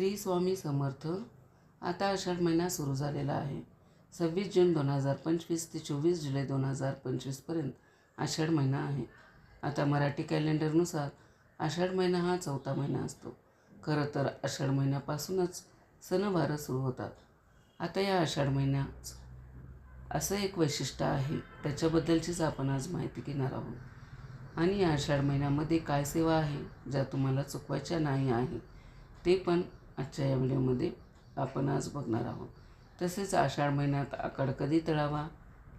श्री स्वामी समर्थ. आता आषाढ महिना सुरू झालेला आहे. सव्वीस जून दोन हजार पंचवीस ते चोवीस जुलै दोन हजार पंचवीसपर्यंत आषाढ महिना आहे. आता मराठी कॅलेंडरनुसार आषाढ महिना हा चौथा महिना असतो. खरं तर आषाढ महिन्यापासूनच सणवार सुरू होतात. आता या आषाढ महिन्यात असं एक वैशिष्ट्य आहे. त्याच्याबद्दलचीच आपण आज माहिती घेणार आहोत. आणि या आषाढ महिन्यामध्ये काय सेवा आहे ज्या तुम्हाला चुकवायच्या नाही आहे ते पण आजच्या या व्हिडिओमध्ये आपण आज बघणार आहोत. तसेच आषाढ महिन्यात आकड कधी तळावा?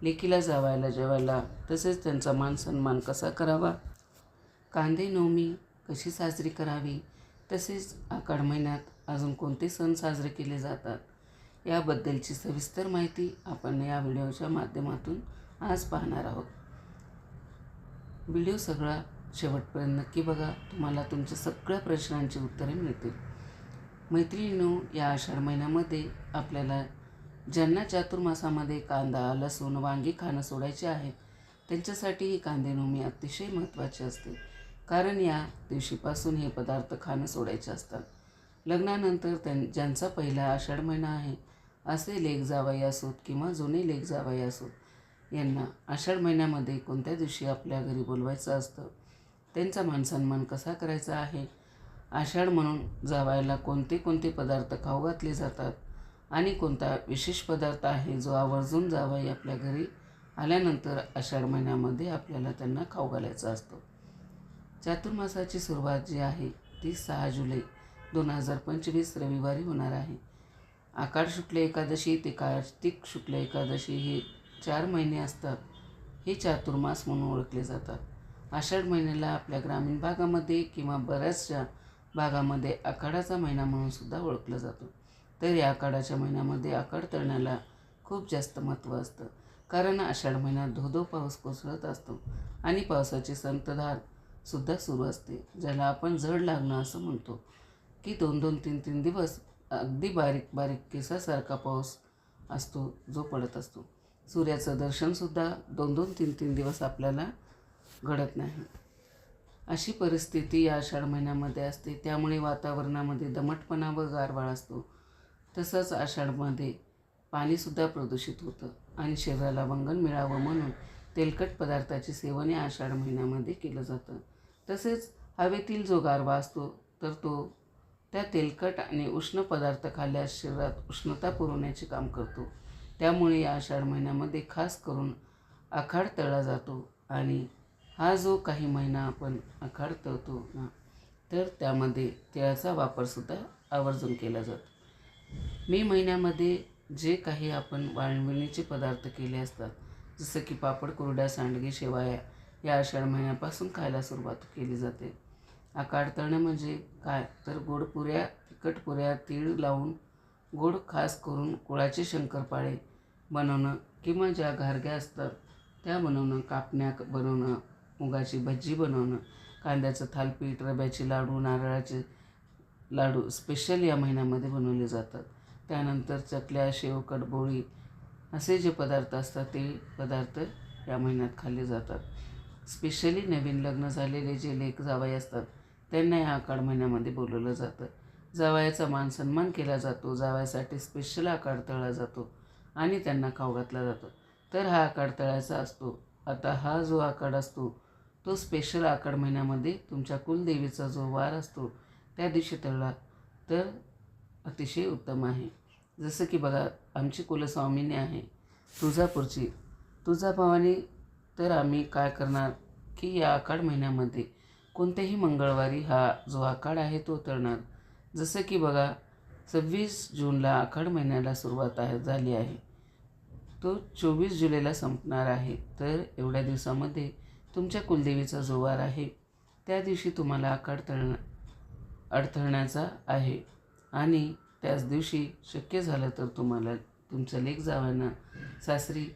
लेकीला जावायला जेवायला तसेच त्यांचा मान सन्मान कसा करावा? कांदे नवमी कशी साजरी करावी? तसेच आकाड महिन्यात अजून कोणते सण साजरे केले जातात? याबद्दलची सविस्तर माहिती आपण या व्हिडिओच्या माध्यमातून आज पाहणार आहोत. व्हिडिओ सगळा शेवटपर्यंत नक्की बघा. तुम्हाला तुमच्या सगळ्या प्रश्नांची उत्तरे मिळतील. मैत्रिणीनो या आषाढ महिन्यामध्ये आपल्याला ज्यांना चातुर्मासामध्ये कांदा लसूण वांगी खाणं सोडायचे आहेत त्यांच्यासाठी ही कांदेनोमी अतिशय महत्त्वाची असते कारण या दिवशीपासून हे पदार्थ खाणं सोडायचे असतात. लग्नानंतर त्यां ज्यांचा पहिला आषाढ महिना आहे असे लेख जावाई असोत किंवा जुने लेख जावाई असोत यांना आषाढ महिन्यामध्ये कोणत्या दिवशी आपल्या घरी बोलवायचं असतं? त्यांचा मानसन्मान कसा करायचा आहे? आषाढ म्हणून जावायला कोणते कोणते पदार्थ खाऊ घातले जातात आणि कोणता विशेष पदार्थ आहे जो आवर्जून जावाई आपल्या घरी आल्यानंतर आषाढ महिन्यामध्ये आपल्याला त्यांना खाऊ घालायचा असतो. चातुर्मासाची सुरुवात जी आहे ती सहा जुलै दोन हजार पंचवीस रविवारी होणार आहे. आकाड शुक्ल एकादशी ते कार्तिक शुक्ल एकादशी हे चार महिने असतात. हे चातुर्मास म्हणून ओळखले जातात. आषाढ महिन्याला आपल्या ग्रामीण भागामध्ये किंवा बऱ्याचशा भागामध्ये आखाडाचा महिना म्हणून सुद्धा ओळखला जातो. तर या आखाडाच्या महिन्यामध्ये आखाड तळण्याला खूप जास्त महत्त्व असतं. कारण आषाढ महिन्यात धोधो पाऊस कोसळत असतो आणि पावसाची संतधार सुद्धा सुरू असते ज्याला आपण जड लागणं असं म्हणतो. की दोन दोन तीन तीन दिवस अगदी बारीक बारीक केसासारखा पाऊस असतो जो पडत असतो. सूर्याचं दर्शनसुद्धा दोन दोन तीन तीन दिवस आपल्याला घडत नाही. अशी परिस्थिती या आषाढ महिन्यामध्ये असते. त्यामुळे वातावरणामध्ये दमटपणा व गारवाळ असतो. तसंच आषाढमध्ये पाणीसुद्धा प्रदूषित होतं आणि शरीराला वंगण मिळावं म्हणून तेलकट पदार्थाचे सेवन या आषाढ महिन्यामध्ये केलं जातं. तसेच हवेतील जो गारवा असतो तर तो त्या तेलकट आणि उष्ण पदार्थ खाल्ल्यास शरीरात उष्णता पुरवण्याचे काम करतो. त्यामुळे या आषाढ महिन्यामध्ये खास करून आखाड तळला जातो आणि हा जो काही महिना आपण आखाड ना तर त्यामध्ये तिळाचा वापरसुद्धा आवर्जून केला जातो. मे महिन्यामध्ये जे काही आपण वाळवणीचे पदार्थ केले असतात जसं की पापड कुरड्या सांडगे शेवाया या आषाढ महिन्यापासून खायला सुरुवात केली जाते. आकाड तळणं म्हणजे काय? तर गोड पुऱ्या तिखट पुऱ्या तीळ लावून गोड खास करून गुळाचे शंकरपाळे बनवणं किंवा ज्या घारग्या असतात त्या बनवणं कापण्या बनवणं मुगाची भजी बनवणं कांद्याचं थालपीठ रव्याचे लाडू नारळाचे लाडू स्पेशल या महिन्यामध्ये बनवले जातात. त्यानंतर चकल्या शेव कडबोळी असे जे पदार्थ असतात ते पदार्थ या महिन्यात खाल्ले जातात. स्पेशली नवीन लग्न झालेले जे लेख जावई असतात त्यांना या आकाड महिन्यामध्ये बोलवलं जातं. जावयाचा मान सन्मान केला जातो जावयासाठी स्पेशल आकाड तळला जातो आणि त्यांना खाऊ घातला जातो. तर हा आकाड तळायचा असतो. आता हा जो आकाड असतो तो स्पेशल आकड महिन्यामध्ये तुमच्या कुलदेवीचा जो वार असतो त्या दिवशी तळला तर अतिशय उत्तम आहे. जसं की बघा आमची कुलस्वामिनी आहे तुळजापूरची. तुळजाभवानी तर आम्ही काय करणार की या आकाड महिन्यामध्ये कोणत्याही मंगळवारी हा जो आखाड आहे तो तळणार. जसं की बघा सव्वीस जूनला आखाड महिन्याला सुरुवात आहे झाली आहे. तो चोवीस जुलैला संपणार आहे. तर एवढ्या दिवसामध्ये तुमच्या कुलदेवीचा जो वार आहे. त्या दिवशी तुम्हाला आकार तळण अडथळण्याचा आहे. आणि त्याच दिवशी शक्य झालं तर तुम्हाला तुमच्या लेक जावांना सासरी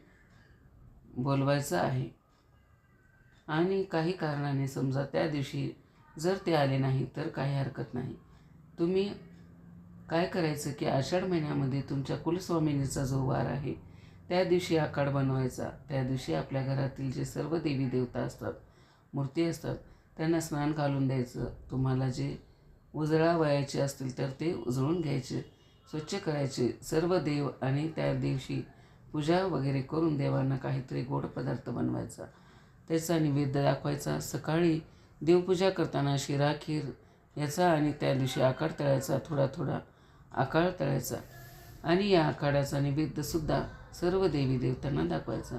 बोलवायचं आहे. आणि काही कारणाने समजा त्या दिवशी जर ते आले नाही तर काही हरकत नाही. तुम्ही काय करायचं की आषाढ महिन्यामध्ये तुमच्या कुलस्वामिनीचा जो वार आहे. त्या दिवशी आकाड बनवायचा. त्या दिवशी आपल्या घरातील जे सर्व देवी देवता असतात मूर्ती असतात त्यांना स्नान घालून द्यायचं. तुम्हाला जे उजळा वयाचे असतील तर ते उजळून घ्यायचे स्वच्छ करायचे. सर्व देव आणि त्या दिवशी पूजा वगैरे करून देवांना काहीतरी गोड पदार्थ बनवायचा. त्याचा निवेद्य दाखवायचा. सकाळी देवपूजा करताना शिरा खीर याचा आणि त्या दिवशी आकार तळायचा. थोडा थोडा आकार तळायचा. आणि या आखाड्याचा निवेद्यसुद्धा सर्व देवी देवतांना दाखवायचा.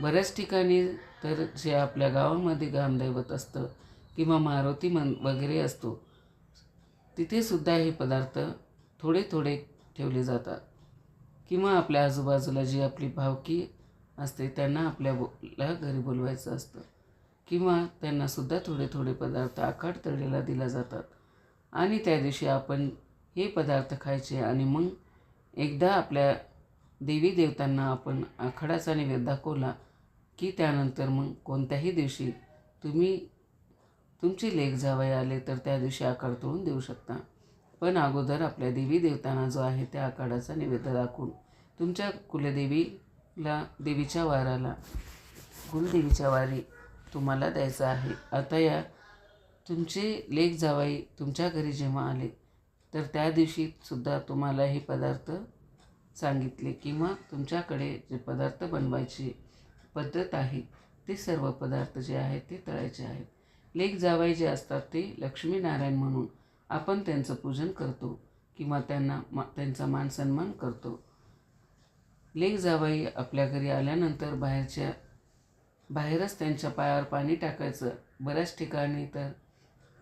बऱ्याच ठिकाणी तर जे आपल्या गावामध्ये ग्रामदैवत असतं किंवा मारुती मन वगैरे असतो तिथेसुद्धा हे पदार्थ थोडे थोडे ठेवले जातात. किंवा आपल्या आजूबाजूला जी आपली भावकी असते त्यांना आपल्याला घरी बोलवायचं असतं. किंवा त्यांनासुद्धा थोडे थोडे पदार्थ आखाड तळेला दिला जातात. आणि त्या दिवशी आपण हे पदार्थ खायचे आणि मग एकदा आपल्या देवी देवतांना आपण आखाडाचा नैवेद्य दाखवला की त्यानंतर मग कोणत्याही दिवशी तुम्ही तुमची लेख जावई आले तर त्या दिवशी आकार तोडून देऊ शकता. पण अगोदर आपल्या देवी देवतांना जो आहे त्या आखाडाचा नैवेद्य दाखवून तुमच्या कुलदेवीला देवीच्या वाराला कुलदेवीच्या वारी तुम्हाला द्यायचं आहे. आता या तुमचे लेख जावाई तुमच्या घरी जेव्हा आले तर त्या दिवशी सुद्धा तुम्हाला हे पदार्थ सांगितले किंवा तुमच्याकडे जे पदार्थ बनवायची पद्धत आहे ते सर्व पदार्थ जे आहेत ते तळायचे आहेत. लेख जावाई जे असतात ते लक्ष्मीनारायण म्हणून आपण त्यांचं पूजन करतो किंवा त्यांना मा त्यांचा मान सन्मान करतो. लेख जावाई आपल्या घरी आल्यानंतर बाहेरच्या बाहेरच त्यांच्या पायावर पाणी टाकायचं. बऱ्याच ठिकाणी तर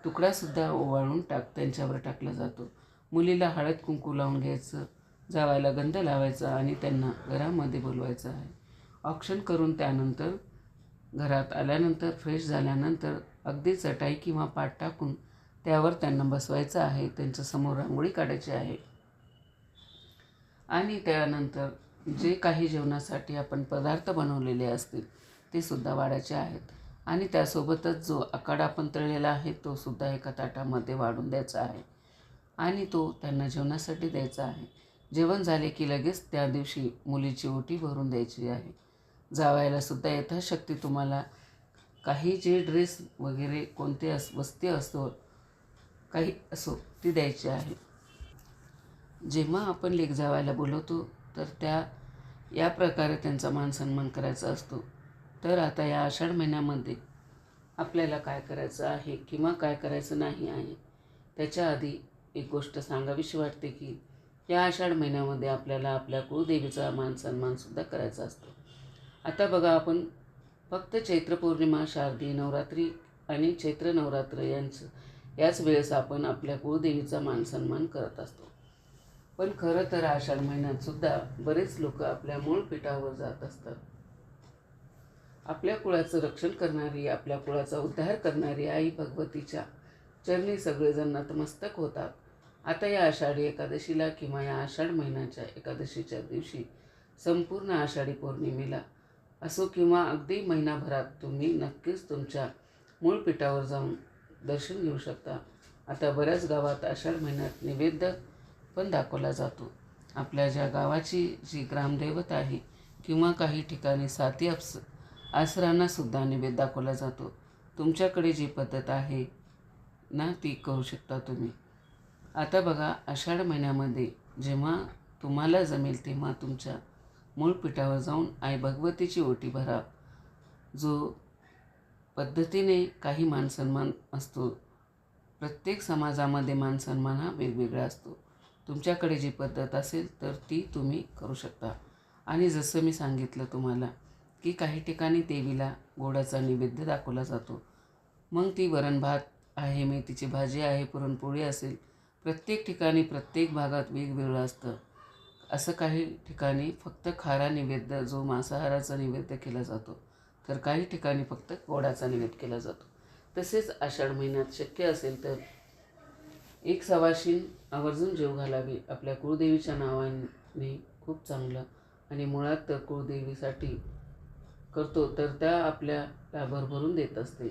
तुकडासुद्धा ओवाळून टाक त्यांच्यावर टाकला जातो. मुलीला हळद कुंकू लावून घ्यायचं. जावायला गंध लावायचा आणि त्यांना घरामध्ये बोलवायचं आहे. ऑक्शन करून त्यानंतर घरात आल्यानंतर फ्रेश झाल्यानंतर अगदी चटाई किंवा पाट टाकून त्यावर त्यांना बसवायचं आहे. त्यांच्यासमोर रांगोळी काढायची आहे. आणि त्यानंतर जे काही जेवणासाठी आपण पदार्थ बनवलेले असतील ते सुद्धा वाढायचे आहेत. आणि त्यासोबतच जो आकाडा आपण तळलेला आहे तो सुद्धा एका ताटामध्ये वाढून द्यायचा आहे. आणि तो त्यांना जेवणासाठी द्यायचा आहे. जेवण झाले की लगेच त्या दिवशी मुलीची ओटी भरून द्यायची आहे. जावायला सुद्धा यथाशक्ती तुम्हाला काही जे ड्रेस वगैरे कोणते अस वस्ती असो काही असो ती द्यायची आहे. जेव्हा आपण लेक जावायला बोलवतो तर त्या या प्रकारे त्यांचा मान सन्मान करायचा असतो. तर आता या आषाढ महिन्यामध्ये आपल्याला काय करायचं आहे किंवा काय करायचं नाही आहे त्याच्या आधी एक गोष्ट सांगावीशी वाटते की या आषाढ महिन्यामध्ये आपल्याला आपल्या कुळदेवीचा मान सन्मानसुद्धा करायचा असतो. आता बघा आपण फक्त चैत्र पौर्णिमा शारदी नवरात्री आणि चैत्र नवरात्र यांचं याच वेळेस आपण आपल्या कुळदेवीचा मान सन्मान करत असतो. पण खरं तर आषाढ महिन्यातसुद्धा बरेच लोक आपल्या मूळ पीठावर जात असतात. आपल्या कुळाचं रक्षण करणारी आपल्या कुळाचा उद्धार करणारी आई भगवतीच्या चरणी सगळेजण नतमस्तक होतात. आता या आषाढी एकादशीला किंवा या आषाढ महिन्याच्या एकादशीच्या दिवशी संपूर्ण आषाढी पौर्णिमेला असो किंवा अगदी महिनाभरात तुम्ही नक्कीच तुमच्या मूळ पीठावर जाऊन दर्शन घेऊ शकता. आता बऱ्याच गावात आषाढ महिन्यात निवेद्य पण दाखवला जातो. आपल्या ज्या गावाची जी ग्रामदैवत आहे किंवा काही ठिकाणी साती अप्स आसरांनासुद्धा निवेद दाखवला जातो. तुमच्याकडे जी पद्धत आहे ना ती करू शकता तुम्ही. आता बघा आषाढ महिन्यामध्ये जेव्हा तुम्हाला जमेल तेव्हा तुमच्या मूळ पीठावर जाऊन आई भगवतीची ओटी भरा. जो पद्धतीने काही मानसन्मान असतो प्रत्येक समाजामध्ये मानसन्मान हा वेगवेगळा असतो. तुमच्याकडे जी पद्धत असेल तर ती तुम्ही करू शकता. आणि जसं मी सांगितलं तुम्हाला की काही ठिकाणी देवीला गोडाचा नैवेद्य दाखवला जातो. मग ती वरण भात आहे मेथीची भाजी आहे पुरणपोळी असेल प्रत्येक ठिकाणी प्रत्येक भागात वेगवेगळं असतं. असं काही ठिकाणी फक्त खारा नैवेद्य जो मांसाहाराचा नैवेद्य केला जातो तर काही ठिकाणी फक्त गोडाचा नैवेद्य केला जातो. तसेच आषाढ महिन्यात शक्य असेल तर एक सवाशीन आवर्जून जेव घालावी. आपल्या कुळदेवीच्या नावाने खूप चांगलं आणि मुळात तर कुळदेवीसाठी करतो तर त्या आपल्याला भरभरून देत असते.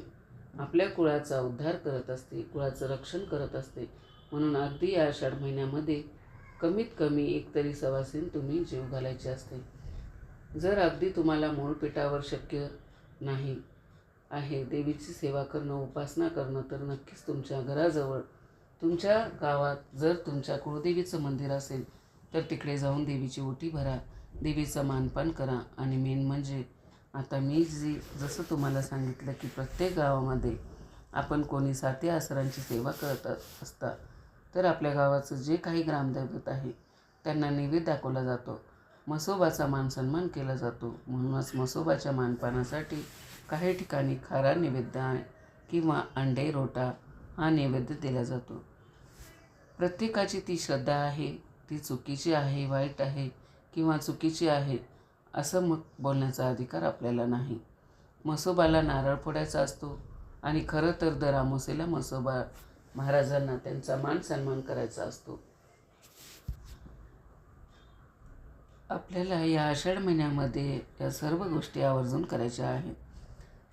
आपल्या कुळाचा उद्धार करत असते कुळाचं रक्षण करत असते. म्हणून अगदी या आषाढ महिन्यामध्ये कमीत कमी एक तरी सवासीन तुम्ही जीव घालायचे असते. जर अगदी तुम्हाला मूळपीठावर शक्य नाही आहे देवीची सेवा करणं उपासना करणं तर नक्कीच तुमच्या घराजवळ तुमच्या गावात जर तुमच्या कुळदेवीचं मंदिर असेल तर तिकडे जाऊन देवीची ओटी भरा देवीचं मानपान करा. आणि मेन म्हणजे आता मी जी जसं तुम्हाला सांगितलं की प्रत्येक गावामध्ये आपण कोणी साती आसरांची सेवा करत असता तर आपल्या गावाचं जे काही ग्रामदैवत आहे त्यांना नैवेद्य दाखवला जातो. मसोबाचा मान सन्मान केला जातो. म्हणूनच मसोबाच्या मानपानासाठी काही ठिकाणी खारा नैवेद्य किंवा अंडे रोटा हा नैवेद्य दिला जातो. प्रत्येकाची ती श्रद्धा आहे ती चुकीची आहे वाईट आहे किंवा चुकीची आहे असं मग बोलण्याचा अधिकार आपल्याला नाही. मसोबाला नारळ फोडायचा असतो आणि खरं तर दर आमोसेला मसोबा महाराजांना त्यांचा मान सन्मान करायचा असतो. आपल्याला या आषाढ महिन्यामध्ये या सर्व गोष्टी आवर्जून करायच्या आहेत.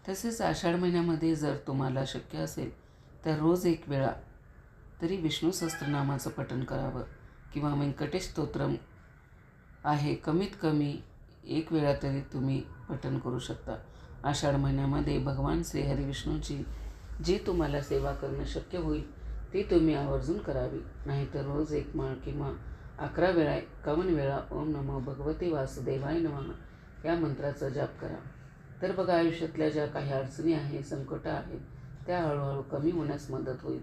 तसेच आषाढ महिन्यामध्ये जर तुम्हाला शक्य असेल तर रोज एक वेळा तरी विष्णू सहस्त्रनामाचं पठण करावं किंवा व्यंकटेश स्तोत्रम आहे. कमीत कमी एक वेळा तरी तुम्ही पठण करू शकता. आषाढ महिन्यामध्ये भगवान श्री हरिविष्णूची जी तुम्हाला सेवा करणं शक्य होईल ती तुम्ही आवर्जून करावी. नाहीतर रोज एक माळ किंवा अकरा वेळा एकावन्न वेळा ओम नमो भगवते वासुदेवाय नमः या मंत्राचा जाप करा. तर बघा आयुष्यातल्या ज्या काही अडचणी आहेत संकटं आहेत त्या हळूहळू कमी होण्यास मदत होईल.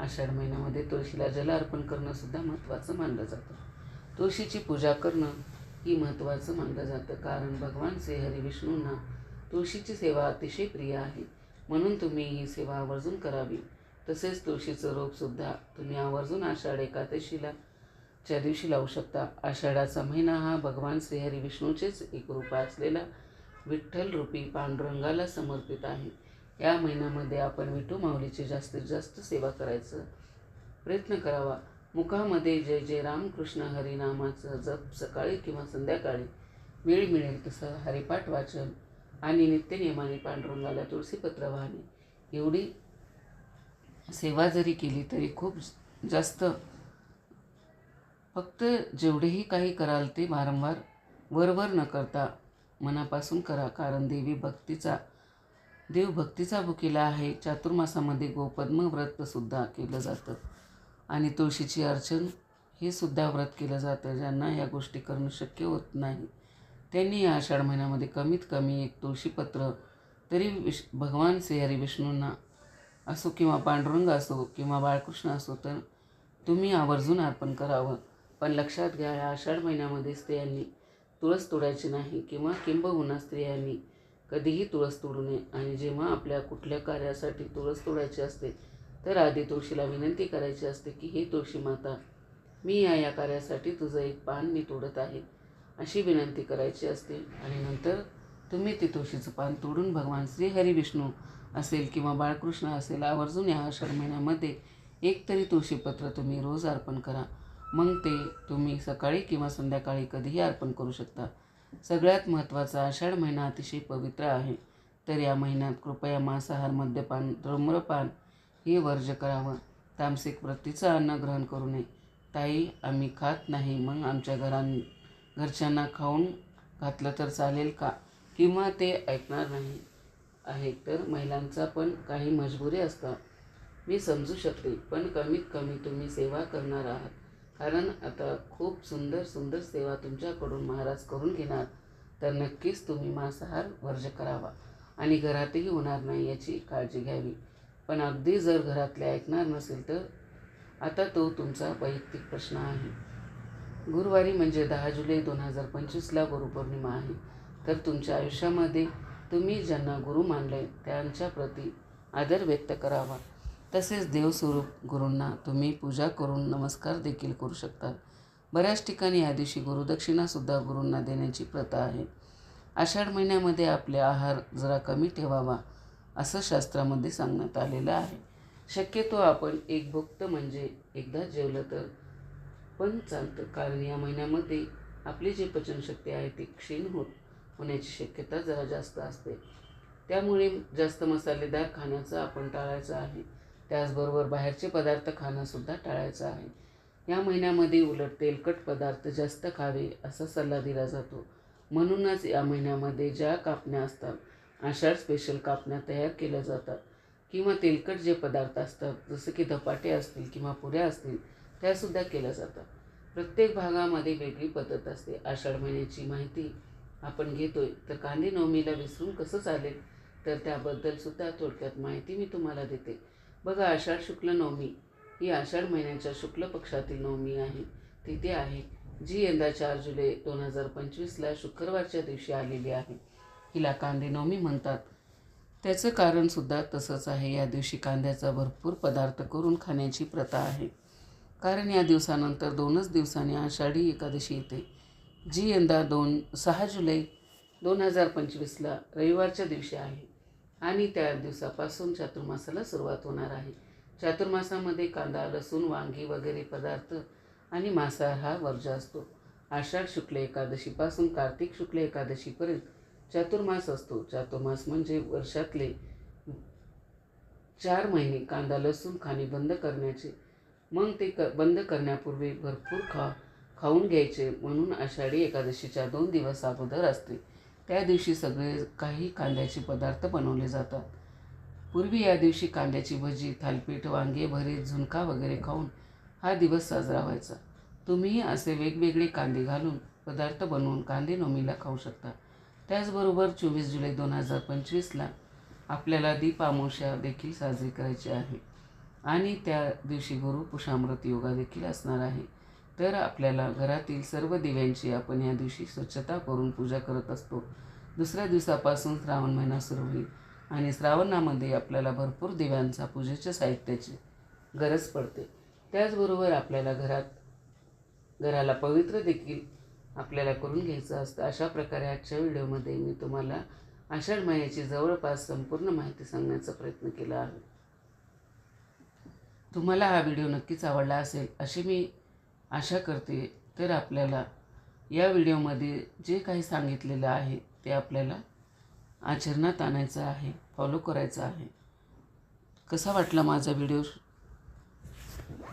आषाढ महिन्यामध्ये तुळशीला जल अर्पण करणंसुद्धा महत्त्वाचं मानलं जातं. तुळशीची पूजा करणं ही महत्त्वाचं मानलं जातं. कारण भगवान श्री हरी विष्णूंना तुळशीची सेवा अतिशय प्रिय आहे. म्हणून तुम्ही ही सेवा आवर्जून करावी. तसेच तुळशीचं रोपसुद्धा तुम्ही आवर्जून आषाढ एकादशीला च्या दिवशी लावू शकता. आषाढाचा महिना हा भगवान श्रीहरी विष्णूचेच एक रूप असलेला विठ्ठल रूपी पांडुरंगाला समर्पित आहे. या महिन्यामध्ये आपण विठू माऊलीची जास्तीत जास्त सेवा करायचं प्रयत्न करावा. मुखामध्ये जय जय रामकृष्ण हरिनामाचं जप सकाळी किंवा संध्याकाळी वेळ मिळेल तसं हरिपाठ वाचन आणि नित्यनियमाने पांडुरंगाला तुळशीपत्र वाहणे. एवढी सेवा जरी केली तरी खूप जास्त फक्त जेवढेही काही कराल ते वारंवार वरवर न करता मनापासून करा. कारण देवी भक्तीचा देव भक्तीचा भुकेला आहे. चातुर्मासामध्ये गोपद्म व्रतसुद्धा केलं जातं. आणि तुळशीची अर्चन हे सुद्धा व्रत केलं जातं. ज्यांना या गोष्टी करणं शक्य होत नाही. त्यांनी या आषाढ महिन्यामध्ये कमीत कमी एक तुळशीपत्र तरी विश भगवान श्रीहरी विष्णूंना असो किंवा पांडुरंग असो किंवा बाळकृष्ण असो तर तुम्ही आवर्जून अर्पण करावं. पण लक्षात घ्या या आषाढ महिन्यामध्ये स्त्रियांनी तुळस तोडायची नाही किंवा किंबहुना स्त्रियांनी कधीही तुळस तोडू नये. आणि जेव्हा आपल्या कुठल्या कार्यासाठी तुळस तोडायची असते तर आधी तुळशीला विनंती करायची असते की हे तुळशी माता मी या या कार्यासाठी तुझं एक पान मी तोडत आहे. अशी विनंती करायची असते. आणि नंतर तुम्ही ते तुळशीचं पान तोडून भगवान श्री हरी विष्णू असेल किंवा बाळकृष्ण असेल आवर्जून या आषाढ महिन्यामध्ये एक तरी तुळशीपत्र तुम्ही रोज अर्पण करा. मग ते तुम्ही सकाळी किंवा संध्याकाळी कधीही अर्पण करू शकता. सगळ्यात महत्त्वाचा आषाढ महिना अतिशय पवित्र आहे. तर या महिन्यात कृपया मांसाहार मद्यपान धूम्रपान हे वर्ज करावं. तामसिक वृत्तीचं अन्न ग्रहण करू नये. ताई आम्ही खात नाही मग आमच्या घरां घरच्यांना खाऊन घातलं तर चालेल का? किंवा ते ऐकणार नाही आहे तर महिलांचा पण काही मजबुरी असतात मी समजू शकते पण कमीत कमी तुम्ही सेवा करणार आहात. कारण आता खूप सुंदर सुंदर सेवा तुमच्याकडून महाराज करून घेणार. तर नक्कीच तुम्ही मांसाहार वर्ज करावा. आणि घरातही होणार नाही याची काळजी घ्यावी. पण अगदी जर घरातले ऐकणार नसेल तर आता तो तुमचा वैयक्तिक प्रश्न आहे. गुरुवारी म्हणजे दहा जुलै दोन हजार पंचवीसला गुरुपौर्णिमा आहे. तर तुमच्या आयुष्यामध्ये तुम्ही ज्यांना गुरु मानले त्यांच्याप्रती आदर व्यक्त करावा. तसेच देवस्वरूप गुरूंना तुम्ही पूजा करून नमस्कार देखील करू शकता. बऱ्याच ठिकाणी या दिवशी गुरुदक्षिणासुद्धा गुरूंना देण्याची प्रथा आहे. आषाढ महिन्यामध्ये आपले आहार जरा कमी ठेवावा असं शास्त्रामध्ये सांगण्यात आलेलं आहे. शक्यतो आपण एक भुक्त म्हणजे एकदा जेवलं तर पण चालतं कारण या महिन्यामध्ये आपली जी पचनशक्ती आहे ती क्षीण होत होण्याची शक्यता जरा जास्त असते. त्यामुळे जास्त मसालेदार खाण्याचं आपण टाळायचं आहे. त्याचबरोबर बाहेरचे पदार्थ खाणंसुद्धा टाळायचं आहे. या महिन्यामध्ये उलट तेलकट पदार्थ जास्त खावे असा सल्ला दिला जातो. म्हणूनच या महिन्यामध्ये ज्या कापण्या असतात आषाढ स्पेशल कापण्या तयार केल्या जातात. किंवा तेलकट जे पदार्थ असतात जसं की धपाटे असतील किंवा पुऱ्या असतील त्यासुद्धा केल्या जातात. प्रत्येक भागामध्ये वेगळी पद्धत असते. आषाढ महिन्याची माहिती आपण घेतोय. तर कांदे नवमीला विसरून कसं चालेल? तर त्याबद्दलसुद्धा थोडक्यात माहिती मी तुम्हाला देते. बघा आषाढ शुक्ल नवमी ही आषाढ महिन्याच्या शुक्ल पक्षातील नवमी आहे. तिथे आहे. जी यंदा चार जुलै दोन हजार पंचवीसला शुक्रवारच्या दिवशी आलेली आहे. हिला कांदे नवमी म्हणतात. त्याचं कारणसुद्धा तसंच आहे. या दिवशी कांद्याचा भरपूर पदार्थ करून खाण्याची प्रथा आहे. कारण या दिवसानंतर दोनच दिवसांनी आषाढी एकादशी येते जी यंदा दोन सहा जुलै दोन हजार पंचवीसला रविवारच्या दिवशी आहे आणि त्या दिवसापासून चातुर्मासाला सुरुवात होणार आहे. चातुर्मासामध्ये कांदा लसूण वांगी वगैरे पदार्थ आणि मांसाहार हा वर्ज असतो. आषाढ शुक्ल एकादशीपासून कार्तिक शुक्ल एकादशीपर्यंत चातुर्मास असतो. चातुर्मास म्हणजे वर्षातले चार महिने कांदा लसूण खाणे बंद करण्याचे मग ते क बंद करण्यापूर्वी भरपूर खा खाऊन घ्यायचे. म्हणून आषाढी एकादशीच्या दोन दिवस अगोदर असते. त्या दिवशी सगळे काही कांद्याचे पदार्थ बनवले जातात. पूर्वी या दिवशी कांद्याची भजी थालपीठ वांगे भरीत झुणका वगैरे खाऊन हा दिवस साजरा व्हायचा. तुम्हीही असे वेगवेगळे कांदे घालून पदार्थ बनवून कांदे नोमीला खाऊ शकता. त्याचबरोबर चोवीस जुलै दोन हजार पंचवीसला आपल्याला दीप देखील साजरी करायची आहे. आणि त्या दिवशी गुरु पुषामृत योगा देखील असणार आहे. तर आपल्याला घरातील सर्व दिव्यांची आपण या दिवशी स्वच्छता करून पूजा करत असतो. दुसऱ्या दिवसापासून श्रावण महिना सुरू होईल आणि श्रावणामध्ये आपल्याला भरपूर दिव्यांचा पूजेच्या साहित्याची गरज पडते. त्याचबरोबर आपल्याला घरात घराला पवित्र देखील आपल्याला करून घ्यायचं असतं. अशा प्रकारे आजच्या व्हिडिओमध्ये मी तुम्हाला आषाढ महिन्याची जवळपास संपूर्ण माहिती सांगण्याचा प्रयत्न केला आहे. तुम्हाला हा व्हिडिओ नक्कीच आवडला असेल अशी मी आशा करते. तर आपल्याला या व्हिडिओमध्ये जे काही सांगितलेलं आहे ते आपल्याला आचरणात आणायचं आहे फॉलो करायचं आहे. कसा वाटला माझा व्हिडिओ?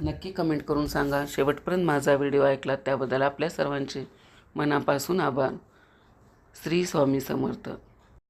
नक्की कमेंट करून सांगा. शेवटपर्यंत माझा व्हिडिओ ऐकला त्याबद्दल आपल्या सर्वांचे मनापासून आभार. श्री स्वामी समर्थ.